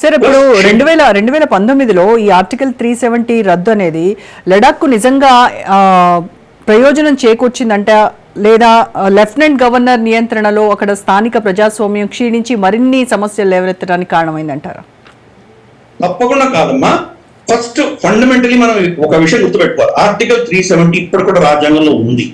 Sir ఇప్పుడు రెండు వేల రెండు వేల పంతొమ్మిదిలో ఈ ఆర్టికల్ త్రీ సెవెంటీ రద్దు అనేది లడాఖ్కు నిజంగా ప్రయోజనం చేకూర్చిందంట లేదా లెఫ్టినెంట్ గవర్నర్ నియంత్రణలో అక్కడ స్థానిక ప్రజాస్వామ్యం క్షీణించి మరిన్ని సమస్యలు లేవనెత్తడానికి కారణమైందంటారా? తప్పకుండా కాదమ్మా. ఫస్ట్ ఫండమెంటలీ మనం ఒక విషయం గుర్తుపెట్టుకోవాలి. ఆర్టికల్ త్రీ సెవెంటీ ఇప్పుడు కూడా రాజ్యాంగంలో ఉంది.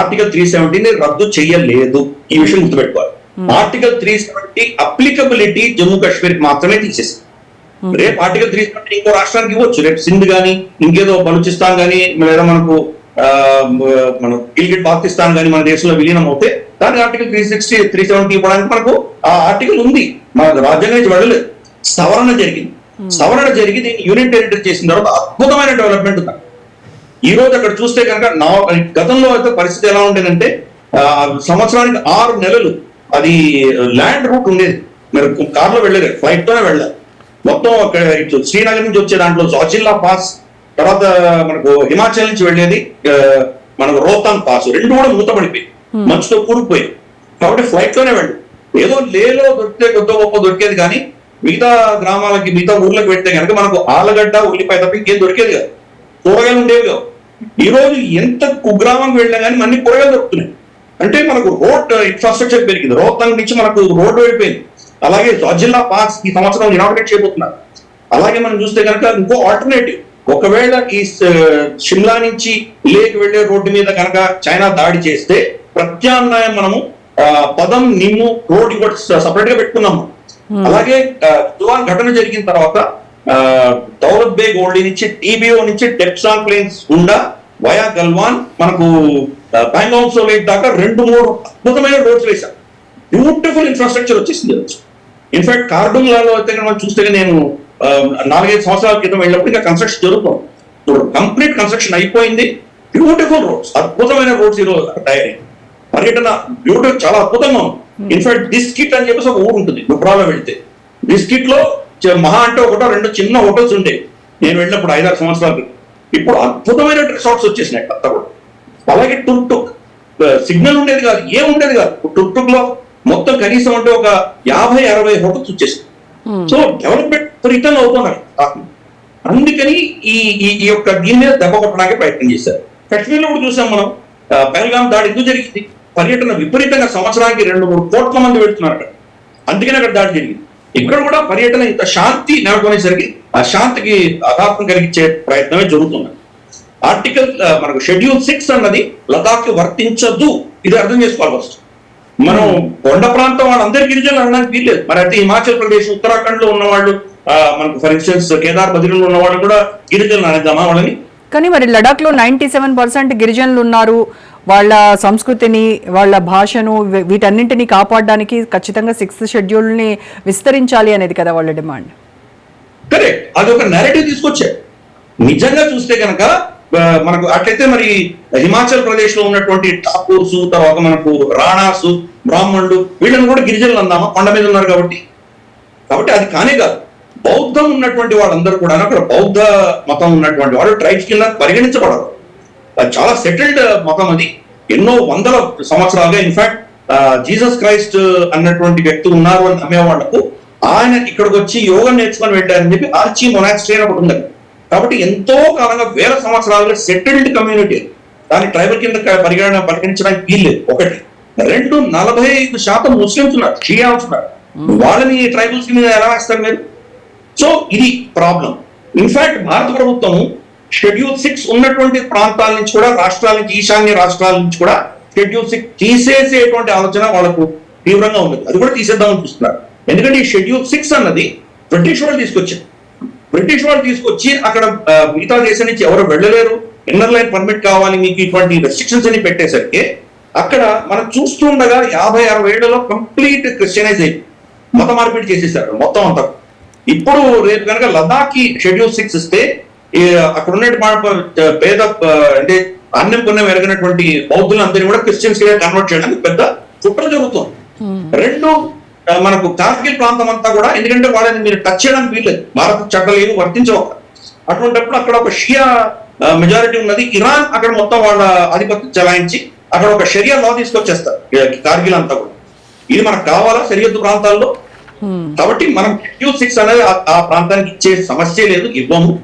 ఆర్టికల్ త్రీ సెవెంటీని రద్దు చేయలేదు ఈ విషయం గుర్తుపెట్టుకోవాలి. Article three seventy applicability Jammu Kashmir మాత్రమే తీసేసి రేపు ఆర్టికల్ త్రీ సెవెంటీ ఇంకో రాష్ట్రానికి ఇవ్వచ్చు. రేపు సింధ్ గానీ ఇంకేదో బలూచిస్తాన్ గానీ లేదా మనకు మన గిల్గిట్ పాకిస్తాన్ గానీ మన దేశంలో విలీనం అవుతే దానికి article three sixty three seventy ఇవ్వడానికి మనకు ఆ ఆర్టికల్ ఉంది. మన రాజ్యాంగం నుంచి వెళ్ళలేదు. సవరణ జరిగింది. సవరణ జరిగి దీన్ని యూనియన్ టెరిటరీ చేసిన తర్వాత అద్భుతమైన డెవలప్మెంట్ ఉంది. ఈ రోజు అక్కడ చూస్తే కనుక నా గతంలో అయితే పరిస్థితి ఎలా ఉండేదంటే ఆ, సంవత్సరానికి ఆరు నెలలు అది ల్యాండ్ రూట్ ఉండేది. మీరు కార్లో వెళ్ళలేదు ఫ్లైట్ తోనే వెళ్ళాలి మొత్తం అక్కడ ఇటు శ్రీనగర్ నుంచి వచ్చే దాంట్లో జోజిల్లా పాస్ తర్వాత మనకు హిమాచల్ నుంచి వెళ్ళేది మనకు రోహతాంగ్ పాస్ రెండు కూడా మూతపడిపోయి మంచుతో కూరుకుపోయి కాబట్టి ఫ్లైట్లోనే వెళ్ళి. ఏదో లేలో దొరికితే కొత్త గొప్ప దొరికేది కానీ మిగతా గ్రామాలకి మిగతా ఊర్లకు పెడితే కనుక మనకు ఆలగడ్డ ఉల్లిపాయ తప్ప ఇంకేం దొరికేది కాదు. కూరగాయలు ఉండేవి కావు. ఈ రోజు ఎంత కుగ్రామం వెళ్ళినా కానీ అన్ని కూరగాయలు దొరుకుతున్నాయి. అంటే మనకు రోడ్ ఇన్ఫ్రాస్ట్రక్చర్ పెరిగింది. రోహతాంగ్ నుంచి మనకు రోడ్డు వెళ్ళిపోయింది. అలాగే జిల్లా పాస్ ఈ సంవత్సరం ఇనాగ్రేట్ చేయబోతున్నారు. అలాగే మనం చూస్తే కనుక ఇంకో ఆల్టర్నేటివ్ ఒకవేళ ఈ షిమ్లా నుంచి లేక్ వెళ్ళే రోడ్డు మీద కనుక చైనా దాడి చేస్తే ప్రత్యామ్నాయం మనము పదం నిమ్ము రోడ్ కూడా సపరేట్గా పెట్టుకున్నాము. అలాగే ఆ, తుఫాన్ ఘటన జరిగిన తర్వాత దౌలత్ బేగ్ ఓల్డీ నుంచి టీబీఓ నుంచి డెప్సాన్ ప్లేన్స్ గుండా వయా గల్వాన్ మనకు బ్యాంగాంగ్ సో లేక్ దాకా రెండు మూడు అద్భుతమైన రోడ్స్ వేశాం బ్యూటిఫుల్ ఇన్ఫ్రాస్ట్రక్చర్ వచ్చేసింది ఇన్ఫాక్ట్ కార్డుంగ్లాలో అయితే మనం చూస్తే నేను నాలుగైదు సంవత్సరాల క్రితం వెళ్ళినప్పుడు ఇంకా కన్స్ట్రక్షన్ జరుగుతుంది. ఇప్పుడు కంప్లీట్ కన్స్ట్రక్షన్ అయిపోయింది. బ్యూటిఫుల్ రోడ్స్ అద్భుతమైన రోడ్స్ ఈరోజు తయారై పర్యటన బ్యూటిఫుల్ చాలా అద్భుతంగా ఉంది. ఇన్ఫాక్ట్ డిస్కిట్ అని చెప్పేసి ఒక ఊరు ఉంటుంది నుబ్రాలో వెళ్తే. డిస్కిట్లో మహా అంటే ఒకటో రెండు చిన్న హోటల్స్ ఉండేవి నేను వెళ్ళినప్పుడు ఐదారు సంవత్సరాల ఇప్పుడు అద్భుతమైన రిసార్ట్స్ వచ్చేసినాయి కొత్త కూడా అలాగే టుక్ టుక్ సిగ్నల్ ఉండేది కాదు ఏం ఉండేది కాదు. టుక్ టుక్లో మొత్తం కనీసం అంటే ఒక యాభై అరవై హోటల్స్ వచ్చేసాయి సో డెవలప్మెంట్ రిటర్న్ అవుతున్నారు అందుకని ఈ ఈ యొక్క దీని మీద దెబ్బ కొట్టడానికి ప్రయత్నం చేశారు. కశ్మీర్లో కూడా చూసాం మనం. పహల్గాం దాడి ఎందుకు జరిగింది? పర్యటన విపరీతంగా సంవత్సరానికి రెండు మూడు కోట్ల మంది వెళ్తున్నారు అక్కడ. అందుకని అక్కడ దాడి జరిగింది. ఇక్కడ కూడా పర్యటన ఇంత శాంతి నెలకొనేసరికి ఆ శాంతికి ఆఘాతం కలిగించే ప్రయత్నమే జరుగుతుంది. ఆర్టికల్ మనకు షెడ్యూల్ సిక్స్ అన్నది లదాఖ్ వర్తించదు. ఇది అర్థం చేసుకోవాలి ఫస్ట్ మనం కొండ ప్రాంతం వాళ్ళందరి గిరిజనులు అనడానికి వీల్లేదు. మరి అయితే హిమాచల్ ప్రదేశ్ ఉత్తరాఖండ్లో ఉన్న వాళ్ళు ఆ, మనకు ఫర్ ఇన్స్టెన్స్ కేదార్ బద్రీలో ఉన్న వాళ్ళు కూడా గిరిజనులు అనేద్దామా వాళ్ళని? కానీ మరి లడాఖ్లో నైంటీ సెవెన్ పర్సెంట్ గిరిజనులు ఉన్నారు. వాళ్ళ సంస్కృతిని వాళ్ళ భాషను వీటన్నింటినీ కాపాడడానికి ఖచ్చితంగా సిక్స్త్ షెడ్యూల్ని విస్తరించాలి అనేది కదా వాళ్ళ డిమాండ్. కరెక్ట్ అది ఒక నెరేటివ్ తీసుకొచ్చారు. నిజంగా చూస్తే కనుక మనకు అట్లయితే మరి హిమాచల్ ప్రదేశ్లో ఉన్నటువంటి ఠాకూర్స్ తర్వాత మనకు రాణాసు బ్రాహ్మణులు వీళ్ళని కూడా గిరిజనులు అందామా? కొండ మీద ఉన్నారు కాబట్టి. కాబట్టి అది కానే కాదు. బౌద్ధం ఉన్నటువంటి వాళ్ళందరూ కూడా అక్కడ బౌద్ధ మతం ఉన్నటువంటి వాళ్ళు ట్రైబ్స్ కింద పరిగణించబడరు. అది చాలా సెటిల్డ్ మతం అది. ఎన్నో వందల సంవత్సరాలుగా ఇన్ఫాక్ట్ జీసస్ క్రైస్ట్ అన్నటువంటి వ్యక్తి ఉన్నారు అని నమ్మే వాళ్ళకు ఆయన ఇక్కడికి వచ్చి యోగం నేర్చుకొని వెళ్ళారని చెప్పి ఆర్చి మొనాస్ట్రీ అని ఒకటి ఉంది కాబట్టి ఎంతో కాలంగా వేల సంవత్సరాలుగా సెటిల్డ్ కమ్యూనిటీ దాని ట్రైబల్ కింద పరిగణన పరిగణించడానికి వీల్లేదు ఒకటి. రెండు నలభై ఐదు శాతం ముస్లిమ్స్ ఉన్నారు. షియాస్ ఉన్నారు. వాళ్ళని ట్రైబల్స్ మీద ఎలా వేస్తారు మీరు? సో ఇది ప్రాబ్లం. ఇన్ఫాక్ట్ భారత ప్రభుత్వం షెడ్యూల్ సిక్స్ ఉన్నటువంటి ప్రాంతాల నుంచి కూడా రాష్ట్రాల నుంచి ఈశాన్య రాష్ట్రాల నుంచి కూడా షెడ్యూల్ సిక్స్ తీసేసేటువంటి ఆలోచన వాళ్ళకు తీవ్రంగా ఉంది అది కూడా తీసేద్దామని చూస్తున్నారు. ఎందుకంటే ఈ షెడ్యూల్ సిక్స్ అన్నది బ్రిటిష్ వాళ్ళు తీసుకొచ్చారు. బ్రిటిష్ వాళ్ళు తీసుకొచ్చి అక్కడ మిగతా దేశం నుంచి ఎవరు వెళ్ళలేరు. ఇన్నర్ లైన్ పర్మిట్ కావాలి మీకు ఇటువంటి రెస్ట్రిక్షన్స్ అని పెట్టేసరికి అక్కడ మనం చూస్తుండగా యాభై అరవై ఏళ్ళలో కంప్లీట్ క్రిస్టియనైజ్ అయింది మత మార్పిడి చేసేసారు మొత్తం అంతా. ఇప్పుడు రేపు కనుక లదాఖ్ షెడ్యూల్ సిక్స్ ఇస్తే అక్కడ ఉన్న పేద అంటే అన్నం పుణ్యం ఎరగినటువంటి బౌద్ధులందరినీ కూడా క్రిస్టియన్స్గా కన్వర్ట్ చేయడానికి పెద్ద కుట్ర జరుగుతుంది. రెండు మనకు కార్గిల్ ప్రాంతం అంతా కూడా ఎందుకంటే వాళ్ళని మీరు టచ్ చేయడానికి వీల్లేదు. భారత చట్టాలు ఏమి వర్తించవు. అటువంటిప్పుడు అక్కడ ఒక షియా మెజారిటీ ఉన్నది. ఇరాన్ అక్కడ మొత్తం వాళ్ళ ఆధిపత్యం చెలాయించి అక్కడ ఒక షరియా లా తీసుకొచ్చేస్తారు. కార్గిల్ అంతా కూడా. ఇది మనకు కావాలా? సరిహద్దు ప్రాంతాల్లో? కాబట్టి మనం క్యూ సిక్స్ అనేది ఆ- ప్రాంతానికి ఇచ్చే సమస్య లేదు. ఇవ్వము.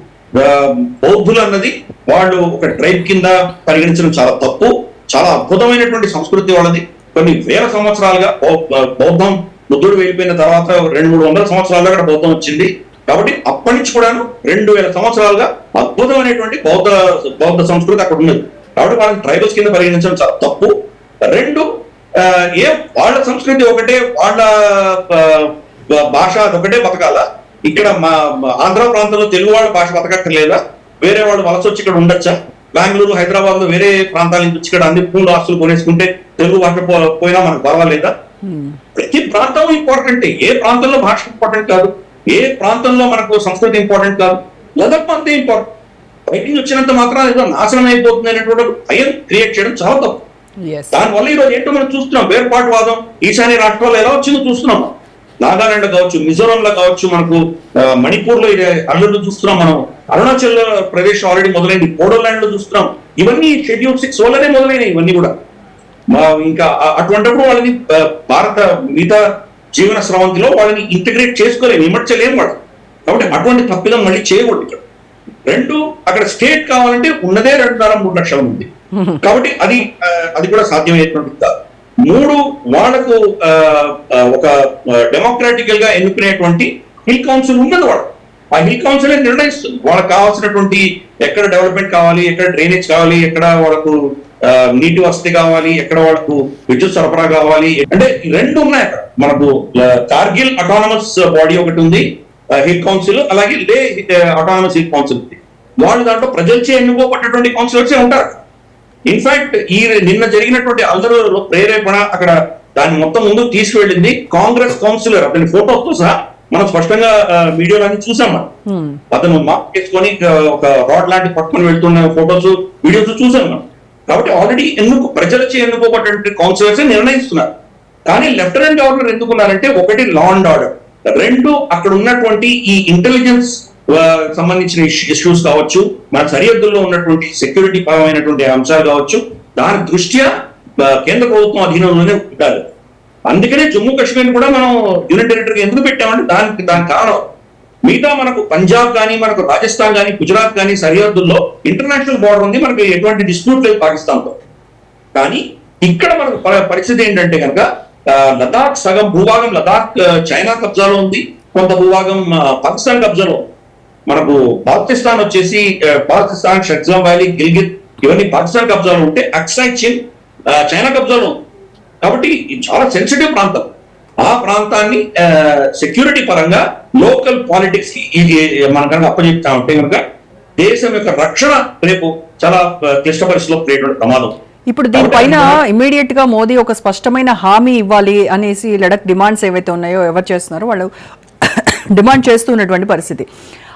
బౌద్ధులు అన్నది వాళ్ళు ఒక ట్రైబ్ కింద పరిగణించడం చాలా తప్పు. చాలా అద్భుతమైనటువంటి సంస్కృతి వాళ్ళది. కొన్ని వేల సంవత్సరాలుగా బౌద్ధం బుద్ధుడు వెళ్ళిపోయిన తర్వాత రెండు మూడు వందల సంవత్సరాలుగా అక్కడ బౌద్ధం వచ్చింది. కాబట్టి అప్పటి నుంచి కూడాను రెండు వేల సంవత్సరాలుగా అద్భుతమైనటువంటి బౌద్ధ బౌద్ధ సంస్కృతి అక్కడ ఉన్నది. కాబట్టి వాళ్ళని ట్రైబల్స్ కింద పరిగణించడం చాలా తప్పు. రెండు ఏ వాళ్ళ సంస్కృతి ఒకటే వాళ్ళ భాష అదొకటే బతకాల. ఇక్కడ మా ఆంధ్ర ప్రాంతంలో తెలుగు వాళ్ళ భాష బతకక్కర్లేదా? వేరే వాళ్ళు వలస వచ్చి ఇక్కడ ఉండొచ్చా? బెంగళూరు హైదరాబాద్లో వేరే ప్రాంతాల నుంచి వచ్చి ఇక్కడ అన్ని పూలు ఆస్తులు కొనేసుకుంటే తెలుగు భాష పో- పోయినా మనకు పర్వాలేదా? ప్రతి ప్రాంతం ఇంపార్టెంట్ ఏ ప్రాంతంలో భాష ఇంపార్టెంట్ కాదు ఏ ప్రాంతంలో మనకు సంస్కృతి ఇంపార్టెంట్ కాదు లదప్ అంతే ఇంపార్టెంట్ బయట నుంచి వచ్చినంత మాత్రం ఏదో నాశనం అయిపోతుంది అనేటువంటి భయం క్రియేట్ చేయడం చాలా తప్పు. దానివల్ల ఈ రోజు ఏంటో మనం చూస్తున్నాం వేర్పాటువాదం ఈశాన్య రాష్ట్రాల్లో ఎలా వచ్చిందో చూస్తున్నాం. నాగాలాండ్ కావచ్చు మిజోరాం లో కావచ్చు మనకు మణిపూర్లో అల్లుడు చూస్తున్నాం మనం. అరుణాచల్ ప్రదేశ్ ఆల్రెడీ మొదలైంది బోడోల్యాండ్లో చూస్తున్నాం. ఇవన్నీ షెడ్యూల్ సిక్స్ వల్లనే మొదలైనవి ఇవన్నీ కూడా. ఇంకా అటువంటప్పుడు అటువంటిప్పుడు వాళ్ళని భారత మిగతా జీవన స్రవంతిలో వాళ్ళని ఇంటిగ్రేట్ చేసుకోలేము విమర్చలేము వాళ్ళు. కాబట్టి అటువంటి తప్పిదం మళ్ళీ చేయకూడదు ఇక్కడ. రెండు అక్కడ స్టేట్ కావాలంటే ఉన్నదే రెండున్నర మూడు లక్షల మంది కాబట్టి అది అది కూడా సాధ్యమయ్యేటువంటి కాదు మూడు వాళ్ళకు ఒక డెమోక్రాటికల్గా ఎన్నుకునేటువంటి హిల్ కౌన్సిల్ ఉన్నది వాడు ఆ హిల్ కౌన్సిల్ నిర్ణయిస్తుంది. వాళ్ళకి కావాల్సినటువంటి ఎక్కడ డెవలప్మెంట్ కావాలి ఎక్కడ డ్రైనేజ్ కావాలి ఎక్కడ వాళ్ళకు నీటి వసతి కావాలి ఎక్కడ వాళ్ళకు విద్యుత్ సరఫరా కావాలి అంటే రెండు ఉన్నాయి అక్కడ. మనకు కార్గిల్ అటానమస్ బాడీ ఒకటి ఉంది హిల్ కౌన్సిల్ అలాగే లే అటానమస్ హిల్ కౌన్సిల్ ఉంది. వాళ్ళు దాంట్లో ప్రజలచే ఎన్నుకోబడినటువంటి కౌన్సిలర్సే ఉంటారు. ఇన్ఫాక్ట్ ఈ నిన్న జరిగినటువంటి అల్లరులో ప్రేరేపణ అక్కడ దాన్ని మొత్తం ముందు తీసుకువెళ్ళింది కాంగ్రెస్ కౌన్సిలర్. అతని ఫోటోతో సహా మనం స్పష్టంగా ఆ, మీడియాలో అన్ని చూసాం మనం. అతను మాస్క్ వేసుకొని ఆ, ఒక రాడ్ లాంటి పట్టుకొని వెళ్తున్న ఫోటోస్ వీడియోస్ చూసాం మనం. కాబట్టి ఆల్రెడీ ఎందుకు ప్రజలచే ఎన్నుకోబడ్డ కౌన్సిలర్స్ నిర్ణయిస్తున్నారు. కానీ లెఫ్టినెంట్ గవర్నర్ ఎందుకున్నారంటే ఒకటి లా అండ్ ఆర్డర్ రెండు అక్కడ ఉన్నటువంటి ఈ ఇంటెలిజెన్స్ సంబంధించిన ఇష్యూస్ కావచ్చు మన సరిహద్దుల్లో ఉన్నటువంటి సెక్యూరిటీ పరమైనటువంటి అంశాలు కావచ్చు దాని దృష్ట్యా కేంద్ర ప్రభుత్వం అధీనంలోనే ఉండాలి. అందుకనే జమ్మూ కాశ్మీర్ కూడా మనం యూనిట్ టెరిటరీ ఎందుకు పెట్టామంటే దానికి దాని కారణం మిగతా మనకు పంజాబ్ కానీ మనకు రాజస్థాన్ కానీ గుజరాత్ కానీ సరిహద్దుల్లో ఇంటర్నేషనల్ బార్డర్ ఉంది. మనకు ఎటువంటి డిస్ప్యూట్ లేదు పాకిస్తాన్తో కానీ ఇక్కడ మనకు పరిస్థితి ఏంటంటే కనుక లదాఖ్ సగం భూభాగం లదాఖ్ చైనా కబ్జాలో ఉంది. కొంత భూభాగం పాకిస్తాన్ కబ్జాలో మనకు పాకిస్తాన్ వచ్చేసి పాకిస్తాన్ షట్జాం వ్యాలీ గిల్గిత్ ఇవన్నీ పాకిస్తాన్ కబ్జాలో ఉంటే అక్సాయ్ చైనా కబ్జాలో కాబట్టి ఇది చాలా సెన్సిటివ్ ప్రాంతం. ఆ ప్రాంతాన్ని సెక్యూరిటీ పరంగా లోకల్ పాలిటిక్స్కి ఇది మనం కనుక అప్పచెప్తా ఉంటే కనుక దేశం యొక్క రక్షణ రేపు చాలా క్లిష్ట పరిస్థితిలో పడేటువంటి ప్రమాదం. ఇప్పుడు దీనిపైన ఇమీడియట్గా మోదీ ఒక స్పష్టమైన హామీ ఇవ్వాలి అనేసి లడక్ డిమాండ్స్ ఏవైతే ఉన్నాయో ఎవరు చేస్తున్నారో వాళ్ళు డిమాండ్ చేస్తున్నటువంటి పరిస్థితి.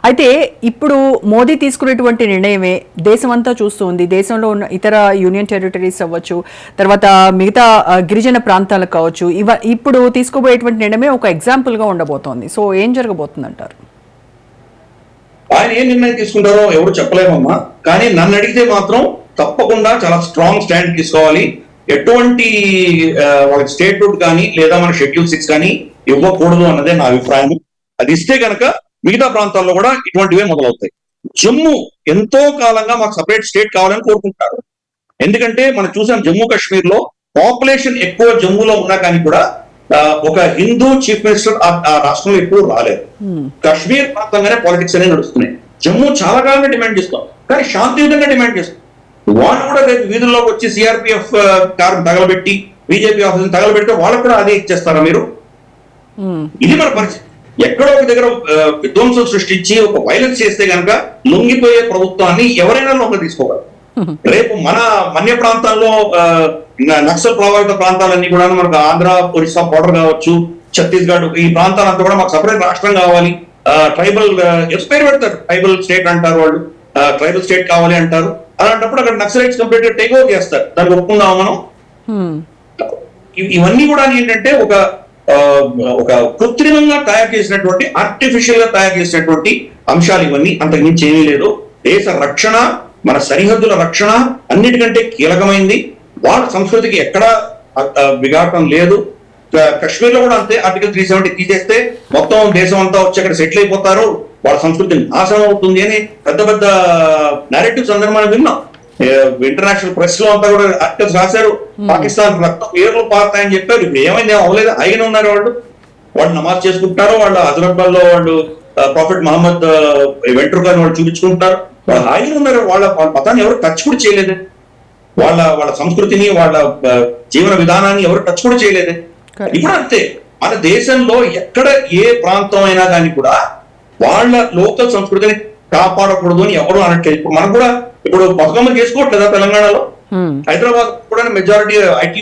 అయితే ఇప్పుడు మోదీ తీసుకునేటువంటి నిర్ణయమే దేశమంతా చూస్తుంది దేశంలో ఉన్న ఇతర యూనియన్ టెరిటరీస్ అవ్వచ్చు తర్వాత మిగతా గిరిజన ప్రాంతాలకు కావచ్చు ఇవ ఇప్పుడు తీసుకోబోయేటువంటి నిర్ణయమే ఒక ఎగ్జాంపుల్గా ఉండబోతోంది. సో ఏం జరగబోతుంది అంటారు ఆయన ఏ నిర్ణయం తీసుకుంటారో ఎవరు చెప్పలేమమ్మా. కానీ నన్ను అడిగితే మాత్రం తప్పకుండా చాలా స్ట్రాంగ్ స్టాండ్ తీసుకోవాలి. ఎటువంటి వాళ్ళకి స్టేట్ రూట్ కానీ లేదా మన షెడ్యూల్ సిక్స్ కానీ ఇవ్వకూడదు అన్నదే నా అభిప్రాయం. అది ఇస్తే కనుక మిగతా ప్రాంతాల్లో కూడా ఇటువంటివే మొదలవుతాయి. జమ్మూ ఎంతో కాలంగా మాకు సపరేట్ స్టేట్ కావాలని కోరుకుంటారు. ఎందుకంటే మనం చూసాం జమ్మూ కాశ్మీర్లో పాపులేషన్ ఎక్కువ జమ్మూలో ఉన్నా కానీ కూడా ఒక హిందూ చీఫ్ మినిస్టర్ ఆ రాష్ట్రంలో ఎప్పుడు రాలేదు. కాశ్మీర్ ప్రాంతంగానే పాలిటిక్స్ అనేవి నడుస్తున్నాయి. జమ్మూ చాలా కాలంగా డిమాండ్ చేస్తాం. కానీ శాంతియుతంగా డిమాండ్ చేస్తాం. వాళ్ళు కూడా రేపు వీధుల్లోకి వచ్చి సిఆర్పిఎఫ్ కారు తగలబెట్టి బీజేపీ ఆఫీస్ తగలబెడితే వాళ్ళకు కూడా అదే ఇచ్చేస్తారా మీరు? మ్మ్. ఇది మన పరిస్థితి. ఎక్కడో ఒక దగ్గర విధ్వంసం సృష్టించి ఒక వైలెన్స్ చేస్తే గనక లొంగిపోయే ప్రభుత్వాన్ని ఎవరైనా లొంగ తీసుకోగలరు రేపు మన మన్య ప్రాంతాల్లో నక్సల్ ప్రభావిత ప్రాంతాలన్నీ కూడా మనకు ఆంధ్ర ఒరిస్సా బోర్డర్ కావచ్చు ఛత్తీస్గఢ్ ఈ ప్రాంతాలంతా కూడా మాకు సపరేట్ రాష్ట్రం కావాలి. ట్రైబల్ ఎస్ పేరు పెడతారు. ట్రైబల్ స్టేట్ అంటారు వాళ్ళు. ట్రైబల్ స్టేట్ కావాలి అంటారు. అలాంటప్పుడు అక్కడ నక్సలైట్స్ కంప్లీట్ టేక్ ఓవర్ చేస్తారు. దాన్ని ఒప్పుకుందాం మనం? ఇవన్నీ కూడా ఏంటంటే ఒక ఒక కృత్రిమంగా తయారు చేసినటువంటి ఆర్టిఫిషియల్గా తయారు చేసినటువంటి అంశాలు ఇవన్నీ అంతకుమించి ఏమీ లేదు. దేశ రక్షణ మన సరిహద్దుల రక్షణ అన్నిటికంటే కీలకమైంది. వాళ్ళ సంస్కృతికి ఎక్కడా విఘాటం లేదు. కశ్మీర్లో కూడా అంతే ఆర్టికల్ త్రీ సెవెంటీ తీసేస్తే మొత్తం దేశం అంతా వచ్చి అక్కడ సెటిల్ అయిపోతారు. వాళ్ళ సంస్కృతి నాశనం అవుతుంది అని పెద్ద పెద్ద నేరేటివ్స్ అందరూ మనం విన్నాం. ఇంటర్నేషనల్ ప్రెస్లో అంతా కూడా ఆర్టికల్స్ రాశారు. పాకిస్తాన్ రక్తం పేర్లు పారుతాయని చెప్పారు. ఇప్పుడు ఏమైంది? అవ్వలేదు? ఆయన ఉన్నారు వాళ్ళు. వాళ్ళు నమాజ్ చేసుకుంటారు. వాళ్ళు హజరత్బాల్లో వాళ్ళు ప్రాఫిట్ మహమ్మద్ వెంట్రుకని వాళ్ళు చూపించుకుంటారు. వాళ్ళు హాయిగా ఉన్నారు. వాళ్ళ వాళ్ళ మతాన్ని ఎవరు టచ్ కూడా చేయలేదు. వాళ్ళ వాళ్ళ సంస్కృతిని వాళ్ళ జీవన విధానాన్ని ఎవరు టచ్ కూడా చేయలేదు. ఇప్పుడు అంతే. మన దేశంలో ఎక్కడ ఏ ప్రాంతం అయినా కానీ కూడా వాళ్ళ లోకల్ సంస్కృతిని కాపాడకూడదు అని ఎవరు అనట్లేదు. ఇప్పుడు మనం కూడా ఇప్పుడు బతుకమ్మ చేసుకోవట్లేదా తెలంగాణలో. హైదరాబాద్ కూడా మెజారిటీ ఐటీ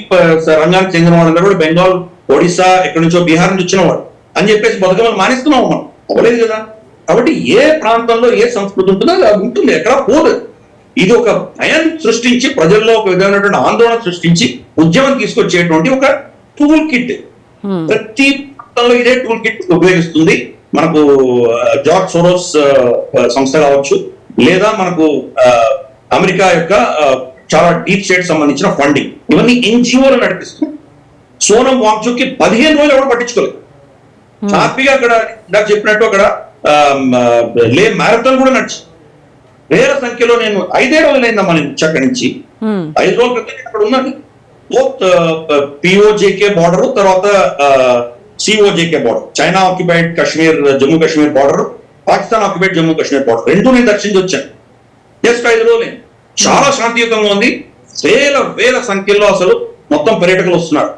రంగానికి చెందిన వాళ్ళందరూ కూడా బెంగాల్ ఒడిశా ఎక్కడి నుంచో బీహార్ నుంచి వచ్చిన వాళ్ళు. అని చెప్పేసి బతుకమ్మలు మానేస్తున్నాం మనం. అవ్వలేదు కదా? కాబట్టి ఏ ప్రాంతంలో ఏ సంస్కృతి ఉంటుందో అది ఉంటుంది. ఎక్కడ పోదు. ఇది ఒక భయం సృష్టించి ప్రజల్లో ఒక విధమైనటువంటి ఆందోళన సృష్టించి ఉద్యమం తీసుకొచ్చేటువంటి ఒక టూల్ కిట్. ప్రతి ప్రాంతంలో ఇదే టూల్ కిట్ ఉపయోగిస్తుంది. మనకు జార్జ్ సోరోస్ సంస్థ కావచ్చు. లేదా మనకు అమెరికా యొక్క చాలా డీప్ స్టేట్ సంబంధించిన ఫండింగ్. ఇవన్నీ ఎన్జిఓలు నడిపిస్తుంది. సోనం వాంగ్చుక్కి పదిహేను రోజులు ఎవరు పట్టించుకోలేదు. హ్యాపీగా అక్కడ ఇందాక చెప్పినట్టు అక్కడ లే మ్యారథాన్ కూడా నడిచి వేల సంఖ్యలో నేను ఐదే రోజులైందమ్మా నేను వచ్చి అక్కడి నుంచి. Hmm. ఐదు రోజుల క్రితం అక్కడ ఉన్నాను. బోత్ పిఓజేకే బార్డర్ తర్వాత COJK border China occupied Kashmir Jammu Kashmir border Pakistan occupied Jammu Kashmir border. రెండు నేను దర్శించి వచ్చాను. జస్ట్ ఐదు రోజులే చాలా శాంతియుతంగా ఉంది. వేల వేల సంఖ్యలో అసలు మొత్తం పర్యటకులు వస్తున్నారు.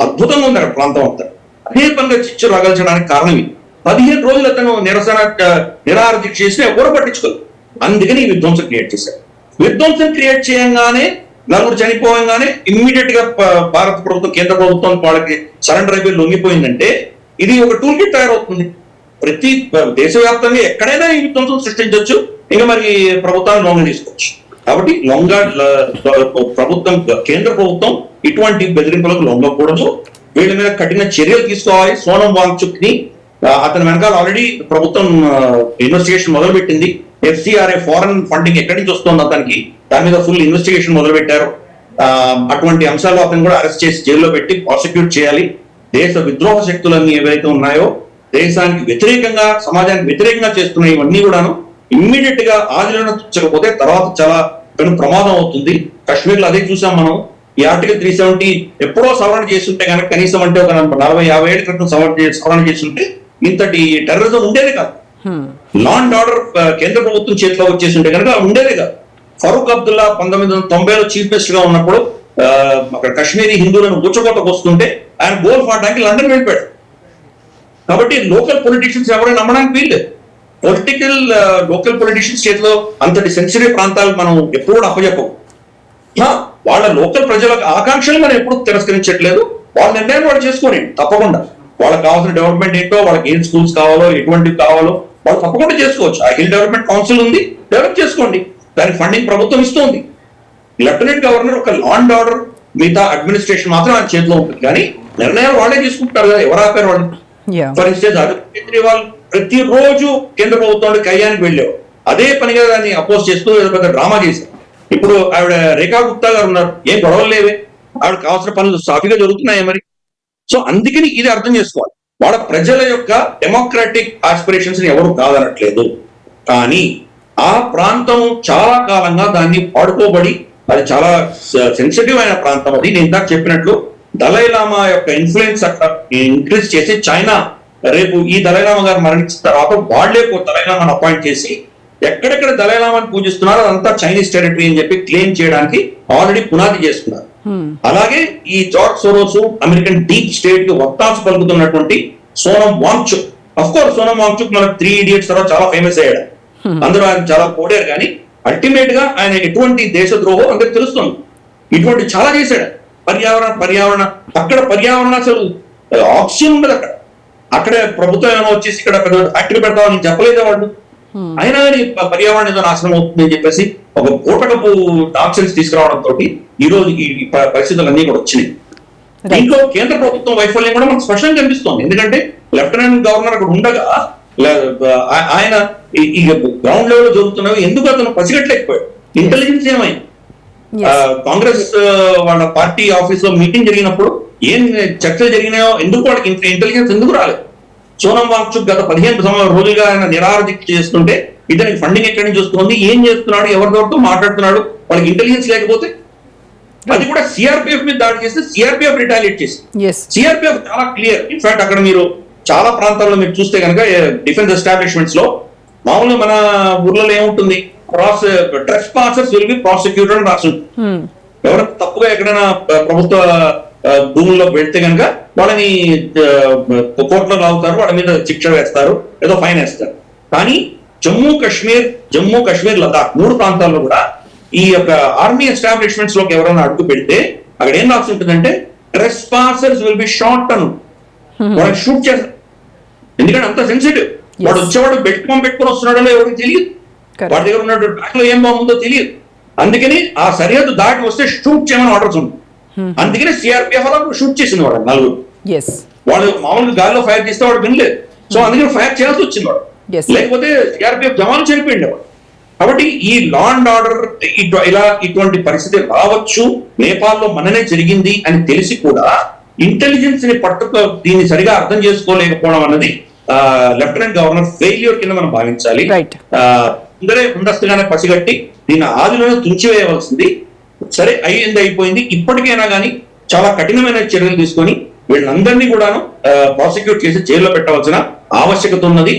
అద్భుతంగా ఉంది అక్కడ ప్రాంతం అంతా. అదే పనిగా చిచ్చు రగల్చడానికి కారణం ఇది. పదిహేను రోజులు అతను నిరసన ఆ, నిరాహార దీక్ష చేస్తే ఎవరు పట్టించుకోరు. అందుకని ఈ విధ్వంసం క్రియేట్ చేశారు. విధ్వంసం క్రియేట్ చేయంగానే నలుగురు చనిపోయంగానే ఇమ్మీడియట్గా భారత ప్రభుత్వం కేంద్ర ప్రభుత్వం వాళ్ళకి సరెండర్ అయిపోయి లొంగిపోయిందంటే ఇది ఒక టూల్ కిట్ తయారవుతుంది. ప్రతి దేశవ్యాప్తంగా ఎక్కడైనా ఈ విధ్వంసం సృష్టించవచ్చు. ఇంకా మరి ప్రభుత్వాన్ని లొంగ తీసుకోవచ్చు. కాబట్టి లొంగ ప్రభుత్వం కేంద్ర ప్రభుత్వం ఇటువంటి బెదిరింపులకు లొంగకూడదు. వీళ్ళ మీద కఠిన చర్యలు తీసుకోవాలి. సోనం వాంగ్చుక్ని అతని వెనకాల ఆల్రెడీ ప్రభుత్వం ఇన్వెస్టిగేషన్ మొదలు పెట్టింది ఎఫ్సిఆర్ఏ ఫారెన్ ఫండింగ్ ఎక్కడి నుంచి వస్తుంది అతనికి దాని మీద ఫుల్ ఇన్వెస్టిగేషన్ మొదలుపెట్టారు. అటువంటి అంశాలు అతను కూడా అరెస్ట్ చేసి జైల్లో పెట్టి ప్రాసిక్యూట్ చేయాలి. దేశ విద్రోహ శక్తులన్నీ ఏవైతే ఉన్నాయో దేశానికి వ్యతిరేకంగా సమాజానికి వ్యతిరేకంగా చేస్తున్న ఇవన్నీ కూడాను ఇమ్మీడియట్గా ఆదిలో తెచ్చకపోతే తర్వాత చాలా పెను ప్రమాదం అవుతుంది. కాశ్మీర్లో అదే చూసాం మనం. ఈ ఆర్టికల్ త్రీ సెవెంటీ ఎప్పుడో సవరణ చేస్తుంటే కనుక కనీసం అంటే ఒక నలభై యాభై ఏళ్ళ క్రితం సవరణ సవరణ చేస్తుంటే ఇంతటి టెర్రరిజం ఉండేది కాదు. లా అండ్ ఆర్డర్ కేంద్ర ప్రభుత్వం చేతిలో వచ్చేసి ఉంటే కనుక ఉండేది కాదు. ఫరూక్ అబ్దుల్లా పంతొమ్మిది వందల తొంభైలో చీఫ్ మినిస్టర్గా ఉన్నప్పుడు అక్కడ కశ్మీరీ హిందువులను ఊచకోతకు వస్తుంటే ఆయన గోల్ ఫాడడానికి లండన్ వెళ్ళిపోయాడు. కాబట్టి లోకల్ పొలిటీషియన్స్ ఎవరైనా నమ్మడానికి వీల్లేదు. పొలిటికల్ లోకల్ పొలిటీషియన్స్ చేతిలో అంతటి సెన్సిటివ్ ప్రాంతాలు మనం ఎప్పుడు కూడా అప్పచెప్పం వాళ్ళ లోకల్ ప్రజల ఆకాంక్షలు మనం ఎప్పుడు తిరస్కరించట్లేదు. వాళ్ళ నిర్ణయం వాళ్ళు చేసుకోని తప్పకుండా. వాళ్ళకి కావాల్సిన డెవలప్మెంట్ ఏంటో వాళ్ళకి ఏం స్కూల్స్ కావాలో ఎటువంటివి కావాలో వాళ్ళు తప్పకుండా చేసుకోవచ్చు. ఆ హిల్ డెవలప్మెంట్ కౌన్సిల్ ఉంది డెవలప్ చేసుకోండి. దానికి ఫండింగ్ ప్రభుత్వం ఇస్తుంది. లెఫ్టినెంట్ గవర్నర్ ఒక లా అండ్ ఆర్డర్ మిగతా అడ్మినిస్ట్రేషన్ మాత్రం ఆయన చేతిలో ఉంటుంది. కానీ నిర్ణయాలు వాళ్ళే తీసుకుంటారు కదా ఎవరు ఆపారు వాళ్ళు Yeah. ఫర్ కేజ్రీవాల్ ప్రతి కేజ్రీవాల్ ప్రతిరోజు కేంద్ర ప్రభుత్వానికి కయ్యానికి వెళ్ళావు. అదే పనిగా దాన్ని అపోజ్ చేస్తూ పెద్ద డ్రామా చేశారు. ఇప్పుడు ఆవిడ రేఖా గుప్తా గారు ఉన్నారు. ఏం గొడవలు లేవే. ఆవిడ కావాల్సిన పనులు సాఫీగా జరుగుతున్నాయి మరి? సో అందుకని ఇది అర్థం చేసుకోవాలి. వాళ్ళ ప్రజల యొక్క డెమోక్రాటిక్ ఆస్పిరేషన్స్ని ఎవరు కాదనట్లేదు. కానీ ఆ ప్రాంతం చాలా కాలంగా దాన్ని పాడుకోబడి అది చాలా సెన్సిటివ్ అయిన ప్రాంతం అది. నేను ఇందాక చెప్పినట్లు దలైలామా యొక్క ఇన్ఫ్లుయెన్స్ అక్కడ ఇంక్రీజ్ చేసి చైనా రేపు ఈ దలైలామా గారు మరణించిన తర్వాత వాళ్ళే దలైలామాను అపాయింట్ చేసి ఎక్కడెక్కడ దలైలామాని పూజిస్తున్నారో అదంతా చైనీస్ టెరిటరీ అని చెప్పి క్లెయిమ్ చేయడానికి ఆల్రెడీ పునాది చేసుకున్నారు. Hmm. అలాగే ఈ జార్జ్ సోరోస్ అమెరికన్ డీప్ స్టేట్కి వత్తాసు పలుకుతున్నటువంటి సోనం వాంగ్చుక్ అఫ్ కోర్స్ సోనం వాంగ్చుక్ మనకు త్రీ ఇడియట్స్ తర్వాత చాలా ఫేమస్ అయ్యాడు. అందరూ ఆయన చాలా పోడారు కానీ అల్టిమేట్గా ఆయన ఎటువంటి దేశద్రోహం అందరికి తెలుస్తుంది. ఇటువంటి చాలా చేశాడు. పర్యావరణ పర్యావరణ అక్కడ పర్యావరణ అసలు ఆక్సిజన్ ఉండదు అక్కడ. అక్కడే ప్రభుత్వం ఏమైనా వచ్చేసి ఇక్కడ ఫ్యాక్టరీ పెడతామని చెప్పలేదే వాళ్ళు అయినా కానీ పర్యావరణం ఏదో నాశనం అవుతుంది అని చెప్పేసి ఒక పూటకపు టాక్సిన్స్ తీసుకురావడం తోటి ఈ రోజు ఈ పరిస్థితులన్నీ కూడా వచ్చినాయి. దీంట్లో కేంద్ర ప్రభుత్వం వైఫల్యం కూడా మనకు స్పష్టంగా కనిపిస్తోంది. ఎందుకంటే లెఫ్టినెంట్ గవర్నర్ అక్కడ ఉండగా ఆయన ఈ గ్రౌండ్ లెవెల్ జరుగుతున్నవి ఎందుకు అతను పసిగట్టలేకపోయాడు? ఇంటెలిజెన్స్ ఏమైంది? కాంగ్రెస్ ఆ, వాళ్ళ పార్టీ ఆఫీస్లో మీటింగ్ జరిగినప్పుడు ఏం చర్చలు జరిగినాయో ఎందుకు వాళ్ళకి ఇంటెలిజెన్స్ ఎందుకు రాలేదు? సోనం వాంగ్చుక్ గత పదిహేను సంవ- రోజులుగా ఆయన నిరారదిక్ చేస్తుంటే ఇతనికి ఫండింగ్ ఎక్కడి నుంచి వస్తుంది? ఏం చేస్తున్నాడు? ఎవరితో మాట్లాడుతున్నాడు? వాళ్ళకి ఇంటెలిజెన్స్ లేకపోతే? అది కూడా సిఆర్పిఎఫ్ మీద దాడి చేస్తే సిఆర్పిఎఫ్ రిటాలియేట్ చేసింది ఎస్ సిఆర్పిఎఫ్ చాలా క్లియర్ ఇన్ఫాక్ట్ అక్కడ మీరు చాలా ప్రాంతాల్లో మీరు చూస్తే కనుక డిఫెన్స్ ఎస్టాబ్లిష్మెంట్స్లో మామూలుగా మన ఊర్లలో ఏముంటుంది? Pros drugs passers will be prosecuted అని రాసి. ఎవరైనా తప్పుగా ఎక్కడైనా ప్ర- ప్రభుత్వ ఆ, భూముల్లోకి వెళ్తే కనుక వాళ్ళని కోర్టులో లాగుతారు వాళ్ళ మీద శిక్ష వేస్తారు ఏదో ఫైన్ వేస్తారు. కానీ జమ్మూ కాశ్మీర్ జమ్మూ కాశ్మీర్ లదాఖ్ మూడు ప్రాంతాల్లో కూడా ఈ యొక్క ఆర్మీ ఎస్టాబ్లిష్మెంట్స్లోకి ఎవరైనా అడుగు పెడితే అక్కడ ఏం రాసి ఉంటుందంటే dress passers will be short అను. వాళ్ళకి షూట్ చేస్తారు. ఎందుకంటే అంత సెన్సిటివ్ వాడు వచ్చేవాడు పెట్టుకొని పెట్టుకొని వస్తున్నాడో ఎవరికి తెలియదు. వాడి దగ్గర ఉన్నటువంటి బ్యాగ్లో ఏం బాగుందో తెలియదు. అందుకని ఆ సరిహద్దు దాటి వస్తే షూట్ చేయమని ఆర్డర్స్ ఉంది అందుకని సిఆర్పిఎఫ్ అలా షూట్ చేసింది వాడు నలుగురు. వాడు మామూలుగా గాల్లో ఫైర్ చేస్తే వాడు వినలేదు. సో అందుకని ఫైర్ చేయాల్సి వచ్చింది వాడు. Yes. లేకపోతే సిఆర్పిఎఫ్ జవాన్లు చనిపోయింది వాడు. కాబట్టి ఈ లా అండ్ ఆర్డర్ ఇలా ఇటువంటి పరిస్థితి రావచ్చు. నేపాల్లో మననే జరిగింది అని తెలిసి కూడా ఇంటెలిజెన్స్ని పట్టుకు దీన్ని సరిగా అర్థం చేసుకోలేకపోవడం అన్నది లెఫ్టినెంట్ గవర్నర్ ఫెయిల్యూర్ కింద మనం భావించాలి. ముందరే ముందస్తుగానే పసిగట్టి నేను ఆదిలోనే తుంచివేయవలసింది. సరే అయ్యింది అయిపోయింది. ఇప్పటికైనా కానీ చాలా కఠినమైన చర్యలు తీసుకొని వీళ్ళందరినీ కూడాను ప్రాసిక్యూట్ చేసి జైల్లో పెట్టవలసిన ఆవశ్యకత ఉన్నది.